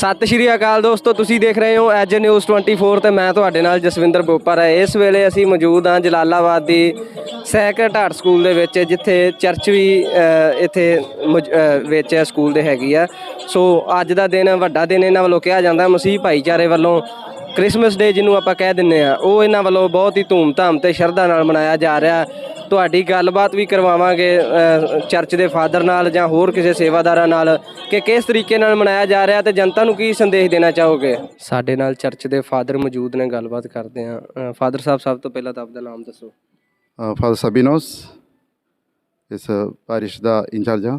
ਸਤਿ ਸ਼੍ਰੀ ਅਕਾਲ ਦੋਸਤੋ, ਤੁਸੀਂ ਦੇਖ ਰਹੇ ਹੋ ਐਜ ਨਿਊਜ਼ 24 ਤੇ ਮੈਂ ਤੁਹਾਡੇ ਨਾਲ ਜਸਵਿੰਦਰ ਬੋਪਰ ਹੈ। ਇਸ ਵੇਲੇ ਅਸੀਂ ਮੌਜੂਦ ਹਾਂ ਜਲਾਲਾਬਾਦ ਦੀ ਸੈਕਰਟ ਹਾਰਟ ਸਕੂਲ ਦੇ ਵਿੱਚ, ਜਿੱਥੇ ਚਰਚ ਵੀ ਇੱਥੇ ਮੌਜ- ਵਿੱਚ ਸਕੂਲ ਦੇ ਹੈਗੀ ਆ। ਸੋ ਅੱਜ ਦਾ ਦਿਨ ਵੱਡਾ ਦਿਨ ਇਹਨਾਂ ਵੱਲੋਂ ਕਿਹਾ ਜਾਂਦਾ, ਮਸੀਹ ਭਾਈਚਾਰੇ ਵੱਲੋਂ ਕ੍ਰਿਸਮਸ ਡੇ ਜਿਹਨੂੰ ਆਪਾਂ ਕਹਿ ਦਿੰਨੇ ਆ ਉਹ ਇਹਨਾਂ ਵੱਲੋਂ ਬਹੁਤ ਹੀ ਧੂਮ-ਧਾਮ ਤੇ ਸ਼ਰਧਾ ਨਾਲ ਮਨਾਇਆ ਜਾ ਰਿਹਾ। ਤੁਹਾਡੀ ਗੱਲਬਾਤ ਵੀ ਕਰਵਾਵਾਂਗੇ ਚਰਚ ਦੇ ਫਾਦਰ ਨਾਲ ਜਾਂ ਹੋਰ ਕਿਸੇ ਸੇਵਾਦਾਰਾਂ ਨਾਲ ਕਿ ਕਿਸ ਤਰੀਕੇ ਨਾਲ ਮਨਾਇਆ ਜਾ ਰਿਹਾ ਤੇ ਜਨਤਾ ਨੂੰ ਕੀ ਸੰਦੇਸ਼ ਦੇਣਾ ਚਾਹੋਗੇ? ਸਾਡੇ ਨਾਲ ਚਰਚ ਦੇ ਫਾਦਰ ਮੌਜੂਦ ਨੇ ਗੱਲਬਾਤ ਕਰਦੇ ਆ ਫਾਦਰ ਸਾਹਿਬ ਸਭ ਤੋਂ ਪਹਿਲਾਂ ਤਾਂ ਆਪਦਾ ਨਾਮ ਦੱਸੋ। ਫਾਦਰ ਸਬੀਨੋਸ ਇਸ ਪਾਰਿਸ਼ ਦਾ ਇੰਚਾਰਜ ਹਾਂ।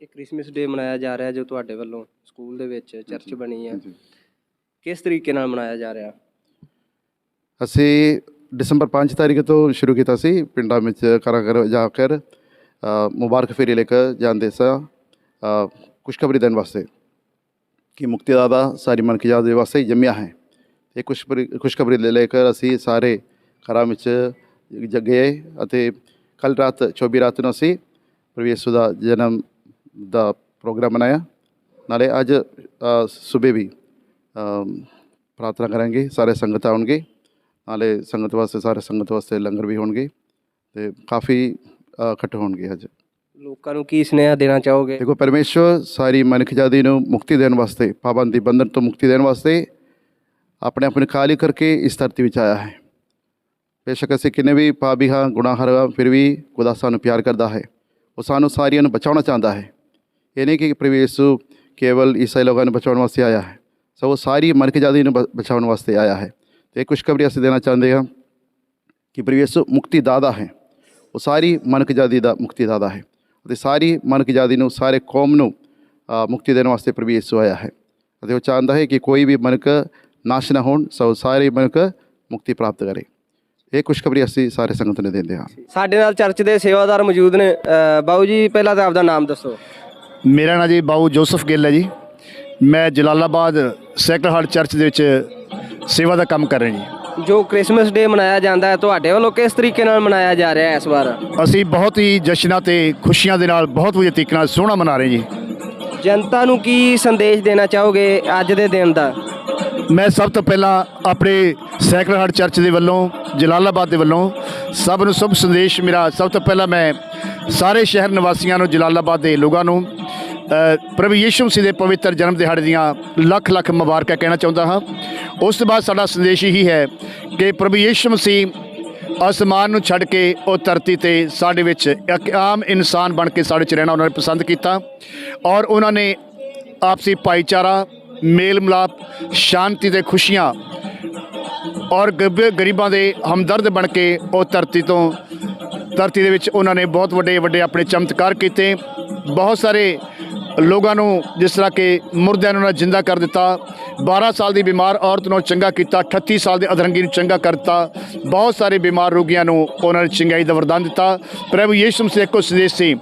ਕਿ ਕ੍ਰਿਸਮਸ ਡੇ ਮਨਾਇਆ ਜਾ ਰਿਹਾ ਜੋ ਤੁਹਾਡੇ ਵੱਲੋਂ ਸਕੂਲ ਦੇ ਵਿੱਚ ਚਰਚ ਬਣੀ ਹੈ ਕਿਸ ਤਰੀਕੇ ਨਾਲ ਮਨਾਇਆ ਜਾ ਰਿਹਾ? ਅਸੀਂ ਦਸੰਬਰ 5 ਤਾਰੀਖ ਤੋਂ ਸ਼ੁਰੂ ਕੀਤਾ ਸੀ, ਪਿੰਡਾਂ ਵਿੱਚ ਘਰਾਂ ਘਰ ਜਾ ਕੇ ਮੁਬਾਰਕ ਫੇਰੀ ਲੈ ਕੇ ਜਾਂਦੇ ਸਾਂ ਖੁਸ਼ਖਬਰੀ ਦੇਣ ਵਾਸਤੇ। ਕਿ ਮੁਕਤੀ ਮੁਕਤੀਦਾਤਾ ਸਾਰੀ ਮਨ ਕੀ ਯਾਦ ਦੇ ਵਾਸਤੇ ਜੰਮਿਆ ਹੈ। ਇਹ ਖੁਸ਼ਖਬਰੀ ਖੁਸ਼ਖਬਰੀ ਲੈ ਲੈ ਕੇ ਅਸੀਂ ਸਾਰੇ ਘਰਾਂ ਵਿੱਚ ਗਏ ਅਤੇ ਕੱਲ ਰਾਤ 24 ਰਾਤ ਨੂੰ ਅਸੀਂ ਪ੍ਰਭੂ ਦਾ ਜਨਮ ਦਾ ਪ੍ਰੋਗਰਾਮ ਮਨਾਇਆ। ਨਾਲੇ ਅੱਜ ਸਵੇਰ ਵੀ ਪ੍ਰਾਰਥਨਾ ਕਰਾਂਗੇ, ਸਾਰੇ ਸੰਗਤ ਆਉਣਗੇ। ਨਾਲੇ ਸੰਗਤ ਵਾਸਤੇ ਸਾਰੇ ਸੰਗਤ ਵਾਸਤੇ ਲੰਗਰ ਵੀ ਹੋਣਗੇ ਤੇ ਕਾਫੀ ਇਕੱਠ ਹੋਣਗੇ ਅੱਜ। ਲੋਕਾਂ ਨੂੰ ਕੀ ਸੁਨੇਹਾ ਦੇਣਾ ਚਾਹੋਗੇ? ਦੇਖੋ ਪਰਮੇਸ਼ਵਰ ਸਾਰੀ ਮਨੁੱਖ ਜਾਤੀ ਨੂੰ ਮੁਕਤੀ ਦੇਣ ਵਾਸਤੇ ਪਾਬੰਦੀ ਬੰਧਨ ਤੋਂ ਮੁਕਤੀ ਦੇਣ ਵਾਸਤੇ ਆਪਣੇ ਆਪਣੇ ਖਾਲੀ ਕਰਕੇ ਇਸ ਧਰਤੀ ਵਿੱਚ ਆਇਆ ਹੈ। ਬੇਸ਼ੱਕ ਅਸੀਂ ਕਿੰਨੇ ਵੀ ਪਾਪੀ ਹਾਂ ਗੁਨਾਹਗਾਰ ਹਾਂ ਫਿਰ ਵੀ ਖੁਦਾ ਸਾਨੂੰ ਪਿਆਰ ਕਰਦਾ ਹੈ। ਉਹ ਸਾਨੂੰ ਸਾਰਿਆਂ ਨੂੰ ਬਚਾਉਣਾ ਚਾਹੁੰਦਾ ਹੈ। ਇਹ ਨਹੀਂ ਕਿ ਪ੍ਰਭੂ ਯਿਸੂ ਕੇਵਲ ਈਸਾਈ ਲੋਕਾਂ ਨੂੰ ਬਚਾਉਣ ਵਾਸਤੇ ਆਇਆ ਹੈ। ਸੋ ਉਹ ਸਾਰੀ ਮਨੁੱਖ ਜਾਤੀ ਨੂੰ ਬਚਾਉਣ ਵਾਸਤੇ ਆਇਆ ਹੈ। ਤੇ ਇਹ ਖੁਸ਼ਖਬਰੀ ਅਸੀਂ ਦੇਣਾ ਚਾਹੁੰਦੇ ਹਾਂ ਕਿ ਪ੍ਰਭੂ ਯਿਸੂ ਮੁਕਤੀ ਦਾਤਾ ਹੈ। ਉਹ ਸਾਰੀ ਮਨੁੱਖ ਜਾਤੀ ਦਾ ਮੁਕਤੀ ਦਾਤਾ ਹੈ ਅਤੇ ਸਾਰੀ ਮਨੁੱਖ ਜਾਤੀ ਨੂੰ ਸਾਰੇ ਕੌਮ ਨੂੰ ਮੁਕਤੀ ਦੇਣ ਵਾਸਤੇ ਪ੍ਰਭੂ ਯਿਸੂ ਆਇਆ ਹੈ ਅਤੇ ਉਹ ਚਾਹੁੰਦਾ ਹੈ ਕਿ ਕੋਈ ਵੀ ਮਨੁੱਖ ਨਾਸ਼ ਨਾ ਹੋਣ ਸੋ ਸਾਰੇ ਮਨੁੱਖ ਮੁਕਤੀ ਪ੍ਰਾਪਤ ਕਰੇ। ਇਹ ਖੁਸ਼ਖਬਰੀ ਅਸੀਂ ਸਾਰੇ ਸੰਗਤ ਨੂੰ ਦਿੰਦੇ ਹਾਂ। ਸਾਡੇ ਨਾਲ ਚਰਚ ਦੇ ਸੇਵਾਦਾਰ ਮੌਜੂਦ ਨੇ। ਬਾਊ ਜੀ ਪਹਿਲਾਂ ਤਾਂ ਆਪਦਾ ਨਾਮ ਦੱਸੋ। ਮੇਰਾ ਨਾਂ ਜੀ ਬਾਊ ਜੋਸਫ ਗਿੱਲ ਹੈ ਜੀ। ਮੈਂ ਜਲਾਲਾਬਾਦ ਸੈਕਰਡ ਹਾਰਟ ਚਰਚ ਦੇ ਵਿੱਚ ਸੇਵਾ ਦਾ ਕੰਮ ਕਰ ਰਿਹਾ ਜੀ। ਜੋ ਕ੍ਰਿਸਮਸ ਡੇ ਮਨਾਇਆ ਜਾਂਦਾ ਹੈ ਤੁਹਾਡੇ ਵੱਲੋਂ ਕਿਸ ਤਰੀਕੇ ਨਾਲ ਮਨਾਇਆ ਜਾ ਰਿਹਾ ਹੈ ਇਸ ਵਾਰ? ਅਸੀਂ ਬਹੁਤ ਹੀ ਜਸ਼ਨਾਂ ਤੇ ਖੁਸ਼ੀਆਂ ਦੇ ਨਾਲ ਬਹੁਤ ਵਧੀਆ ਤਰੀਕੇ ਨਾਲ ਸੋਹਣਾ ਮਨਾ ਰਹੇ ਜੀ। ਜਨਤਾ ਨੂੰ ਕੀ ਸੰਦੇਸ਼ ਦੇਣਾ ਚਾਹੋਗੇ ਅੱਜ ਦੇ ਦਿਨ ਦਾ? ਮੈਂ ਸਭ ਤੋਂ ਪਹਿਲਾਂ ਆਪਣੇ ਸੈਕਰਡ ਹਾਰਟ ਚਰਚ ਦੇ ਵੱਲੋਂ ਜਲਾਲਾਬਾਦ ਦੇ ਵੱਲੋਂ ਸਭ ਨੂੰ ਸ਼ੁਭ ਸੰਦੇਸ਼ ਮੇਰਾ ਸਭ ਤੋਂ ਪਹਿਲਾਂ ਮੈਂ ਸਾਰੇ ਸ਼ਹਿਰ ਨਿਵਾਸੀਆਂ ਨੂੰ ਜਲਾਲਾਬਾਦ ਦੇ ਲੋਕਾਂ ਨੂੰ ਪ੍ਰਭੂ ਯੀਸ਼ੂ ਮਸੀਹ ਦੇ ਪਵਿੱਤਰ ਜਨਮ ਦਿਹਾੜੇ ਦੀਆਂ ਲੱਖ ਲੱਖ ਮੁਬਾਰਕਾਂ ਕਹਿਣਾ ਚਾਹੁੰਦਾ ਹਾਂ। ਉਸ ਤੋਂ ਬਾਅਦ ਸਾਡਾ ਸੰਦੇਸ਼ ਇਹੀ ਹੈ ਕਿ ਪ੍ਰਭੂ ਯੀਸ਼ੂ ਮਸੀਹ ਅਸਮਾਨ ਨੂੰ ਛੱਡ ਕੇ ਉਹ ਧਰਤੀ ਤੇ ਸਾਡੇ ਵਿੱਚ ਇੱਕ ਆਮ ਇਨਸਾਨ ਬਣ ਕੇ ਸਾਡੇ ਚ ਰਹਿਣਾ ਉਹਨਾਂ ਨੇ ਪਸੰਦ ਕੀਤਾ ਔਰ ਉਹਨਾਂ ਨੇ ਆਪਸੀ ਭਾਈਚਾਰਾ ਮੇਲ ਮਿਲਾਪ ਸ਼ਾਂਤੀ ਤੇ ਖੁਸ਼ੀਆਂ ਔਰ ਗਰੀਬ- ਗਰੀਬਾਂ ਦੇ ਹਮਦਰਦ ਬਣ ਕੇ ਉਹ ਧਰਤੀ ਤੋਂ, ਧਰਤੀ ਦੇ ਵਿੱਚ ਉਹਨਾਂ ਨੇ ਬਹੁਤ ਵੱਡੇ ਵੱਡੇ ਆਪਣੇ ਚਮਤਕਾਰ ਕੀਤੇ ਬਹੁਤ ਸਾਰੇ ਲੋਕਾਂ ਨੂੰ ਜਿਸ ਤਰ੍ਹਾਂ ਕਿ ਮੁਰਦਿਆਂ ਨੂੰ ਉਹਨਾਂ ਜਿੰਦਾ ਕਰ ਦਿੱਤਾ 12 ਸਾਲ ਦੀ ਬਿਮਾਰ ਔਰਤ ਨੂੰ ਚੰਗਾ ਕੀਤਾ 38 ਸਾਲ ਦੇ ਅਧਰੰਗੀ ਨੂੰ ਚੰਗਾ ਕਰ ਦਿੱਤਾ, ਬਹੁਤ ਸਾਰੇ ਬਿਮਾਰ ਰੋਗੀਆਂ ਨੂੰ ਉਹਨਾਂ ਨੇ ਚੰਗਾਈ ਦਾ ਵਰਦਾਨ ਦਿੱਤਾ। ਪ੍ਰਭੂ ਯੀਸ਼ੂ ਮਸੀਹ ਇੱਕੋ ਸੰਦੇਸ਼ ਸੀ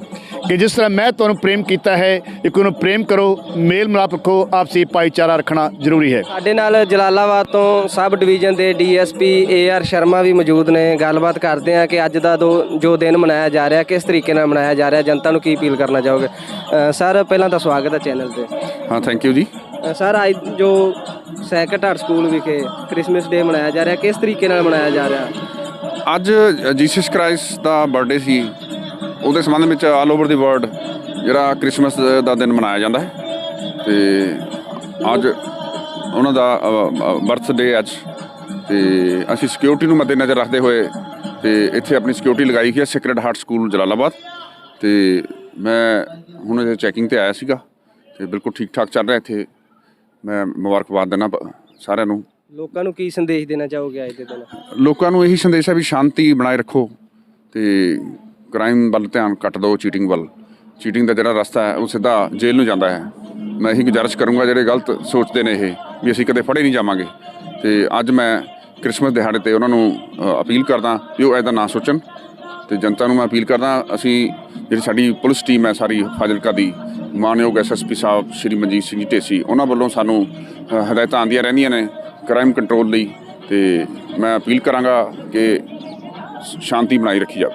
ਕਿ ਜਿਸ ਤਰ੍ਹਾਂ ਮੈਂ ਤੁਹਾਨੂੰ ਪ੍ਰੇਮ ਕੀਤਾ ਹੈ ਇੱਕ ਨੂੰ ਪ੍ਰੇਮ ਕਰੋ ਮੇਲ ਮਿਲਾਪ ਰੱਖੋ ਆਪਸੀ ਭਾਈਚਾਰਾ ਰੱਖਣਾ ਜ਼ਰੂਰੀ ਹੈ। ਸਾਡੇ ਨਾਲ ਜਲਾਲਾਬਾਦ ਤੋਂ ਸਬ ਡਿਵੀਜ਼ਨ ਦੇ ਡੀਐਸਪੀ ਏਆਰ ਸ਼ਰਮਾ ਵੀ ਮੌਜੂਦ ਨੇ। ਗੱਲਬਾਤ ਕਰਦੇ ਆ ਕਿ ਅੱਜ ਦਾ ਦੋ ਜੋ ਦਿਨ ਮਨਾਇਆ ਜਾ ਰਿਹਾ ਕਿਸ ਤਰੀਕੇ ਨਾਲ ਮਨਾਇਆ ਜਾ ਰਿਹਾ? ਜਨਤਾ ਨੂੰ ਕੀ ਅਪੀਲ ਕਰਨਾ ਚਾਹੋਗੇ? ਸਰ ਪਹਿਲਾਂ ਤਾਂ ਸਵਾਗਤ ਹੈ ਚੈਨਲ ਤੇ। ਹਾਂ ਥੈਂਕ ਯੂ ਜੀ। ਸਰ ਅੱਜ ਜੋ ਸੈਕਰਟ ਹਾਰਟ ਸਕੂਲ ਵਿਖੇ ਕ੍ਰਿਸਮਸ ਡੇ ਮਨਾਇਆ ਜਾ ਰਿਹਾ ਕਿਸ ਤਰੀਕੇ ਨਾਲ ਮਨਾਇਆ ਜਾ ਰਿਹਾ? ਅੱਜ ਜੀਸਸ ਕ੍ਰਾਈਸਟ ਦਾ ਬਰਥਡੇ ਸੀ। ਉਹਦੇ ਸੰਬੰਧ ਵਿੱਚ ਆਲ ਓਵਰ ਦੀ ਵਰਲਡ ਜਿਹੜਾ ਕ੍ਰਿਸਮਸ ਦਾ ਦਿਨ ਮਨਾਇਆ ਜਾਂਦਾ ਹੈ ਤੇ ਅੱਜ ਉਹਨਾਂ ਦਾ ਬਰਥਡੇ ਅੱਜ ਤੇ ਅਸੀਂ ਸਿਕਿਉਰਿਟੀ ਨੂੰ ਮੱਦੇਨਜ਼ਰ ਰੱਖਦੇ ਹੋਏ ਤੇ ਇੱਥੇ ਆਪਣੀ ਸਿਕਿਉਰਿਟੀ ਲਗਾਈ ਹੈ ਸੈਕਰਡ ਹਾਰਟ ਸਕੂਲ ਜਲਾਲਾਬਾਦ। ਤੇ ਮੈਂ ਹੁਣ ਇਹ ਚੈਕਿੰਗ ਤੇ ਆਇਆ ਸੀਗਾ ਤੇ ਬਿਲਕੁਲ ਠੀਕ ਠਾਕ ਚੱਲ ਰਿਹਾ ਇੱਥੇ। ਮੈਂ ਮੁਬਾਰਕਬਾਦ ਦੇਣਾ ਸਾਰਿਆਂ ਨੂੰ। ਲੋਕਾਂ ਨੂੰ ਕੀ ਸੰਦੇਸ਼ ਦੇਣਾ ਚਾਹੋਗੇ ਅੱਜ ਦੇ ਦਿਨ? ਲੋਕਾਂ ਨੂੰ ਇਹੀ ਸੰਦੇਸ਼ ਹੈ ਵੀ ਸ਼ਾਂਤੀ ਬਣਾਏ ਰੱਖੋ ਤੇ ਕ੍ਰਾਈਮ ਵੱਲ ਧਿਆਨ ਕੱਟ ਦਿਓ ਚੀਟਿੰਗ ਵੱਲ। ਚੀਟਿੰਗ ਦਾ ਜਿਹੜਾ ਰਸਤਾ ਹੈ, ਉਹ ਸਿੱਧਾ ਜੇਲ੍ਹ ਨੂੰ ਜਾਂਦਾ ਹੈ। ਮੈਂ ਇਹੀ ਗੁਜ਼ਾਰਿਸ਼ ਕਰੂੰਗਾ, ਜਿਹੜੇ ਗਲਤ ਸੋਚਦੇ ਨੇ ਇਹ, ਵੀ ਅਸੀਂ ਕਦੇ ਫੜੇ ਨਹੀਂ ਜਾਵਾਂਗੇ। ਤੇ ਅੱਜ ਮੈਂ ਕ੍ਰਿਸਮਸ ਦਿਹਾੜੇ ਤੇ ਉਹਨਾਂ ਨੂੰ ਅਪੀਲ ਕਰਦਾ ਵੀ ਉਹ ਐਦਾ ਨਾ ਸੋਚਣ। ਤੇ ਜਨਤਾ ਨੂੰ ਮੈਂ ਅਪੀਲ ਕਰਦਾ, ਅਸੀਂ ਜਿਹੜੀ ਸਾਡੀ ਪੁਲਿਸ ਟੀਮ ਹੈ, ਸਾਰੀ ਫਾਜ਼ਿਲਕਾ ਦੀ, ਮਾਨਯੋਗ ਐਸਐਸਪੀ ਸਾਹਿਬ, ਸ਼੍ਰੀ ਮਨਜੀਤ ਸਿੰਘ ਜੀ ਢੇਸੀ, ਉਹਨਾਂ ਵੱਲੋਂ ਸਾਨੂੰ ਹਦਾਇਤਾਂ ਆਉਂਦੀਆਂ ਰਹਿੰਦੀਆਂ ਨੇ ਕ੍ਰਾਈਮ ਕੰਟਰੋਲ ਲਈ। ਤੇ ਮੈਂ ਅਪੀਲ ਕਰਾਂਗਾ ਕਿ ਸ਼ਾਂਤੀ ਬਣਾਈ ਰੱਖੀ ਜਾਵੇ।